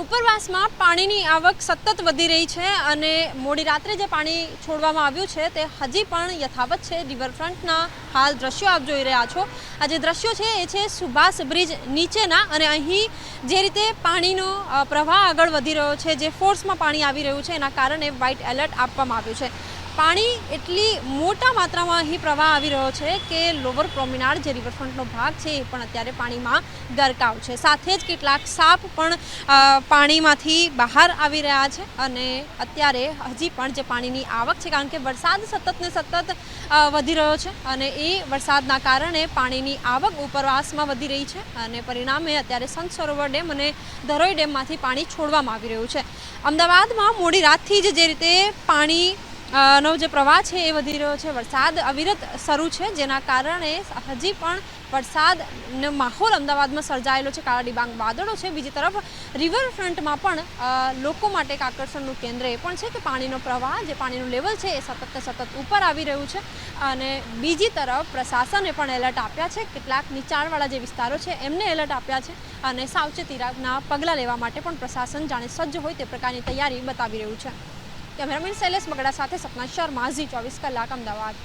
ઉપરવાસમાં પાણીની આવક સતત વધી રહી છે અને મોડી રાત્રે જે પાણી છોડવામાં આવ્યું છે તે હજી પણ યથાવત છે. રિવરફ્રન્ટના હાલ દ્રશ્યો આપ જોઈ રહ્યા છો. આ જે દ્રશ્યો છે એ છે સુભાષ બ્રિજ નીચેના અને અહીં જે રીતે પાણીનો પ્રવાહ આગળ વધી રહ્યો છે, જે ફોર્સમાં પાણી આવી રહ્યું છે એના કારણે વ્હાઇટ એલર્ટ આપવામાં આવ્યું છે. પાણી એટલી મોટા માત્રામાં અહીં પ્રવાહ આવી રહ્યો છે કે લોવર પ્રોમિનાડ જે રિવરફ્રન્ટનો ભાગ છે એ પણ અત્યારે પાણીમાં ગરકાવ છે. સાથે જ કેટલાક સાપ પણ પાણીમાંથી બહાર આવી રહ્યા છે અને અત્યારે હજી પણ જે પાણીની આવક છે, કારણ કે વરસાદ સતત ને સતત વધી રહ્યો છે અને એ વરસાદના કારણે પાણીની આવક ઉપરવાસમાં વધી રહી છે અને પરિણામે અત્યારે સંત સરોવર ડેમ અને ધરોઈ ડેમમાંથી પાણી છોડવામાં આવી રહ્યું છે. અમદાવાદમાં મોડી રાતથી જ જે રીતે પાણી નો જે પ્રવાહ છે એ વધી રહ્યો છે. વરસાદ અવિરત શરૂ છે, જેના કારણે હજી પણ વરસાદનો માહોલ અમદાવાદમાં સર્જાયેલો છે. કાળા ડિબાંગ વાદળો છે. બીજી તરફ રિવરફ્રન્ટમાં પણ લોકો માટે એક આકર્ષણનું કેન્દ્ર એ પણ છે કે પાણીનો પ્રવાહ, જે પાણીનું લેવલ છે એ સતત સતત ઉપર આવી રહ્યું છે. અને બીજી તરફ પ્રશાસને પણ એલર્ટ આપ્યા છે. કેટલાક નીચાણવાળા જે વિસ્તારો છે એમને એલર્ટ આપ્યા છે અને સાવચેતીના પગલાં લેવા માટે પણ પ્રશાસન જાણે સજ્જ હોય તે પ્રકારની તૈયારી બતાવી રહ્યું છે. કેમેરામેન શૈલેષ બગડા સાથે સપના શર્મા ઝી ચોવીસ કલાક અમદાવાદ.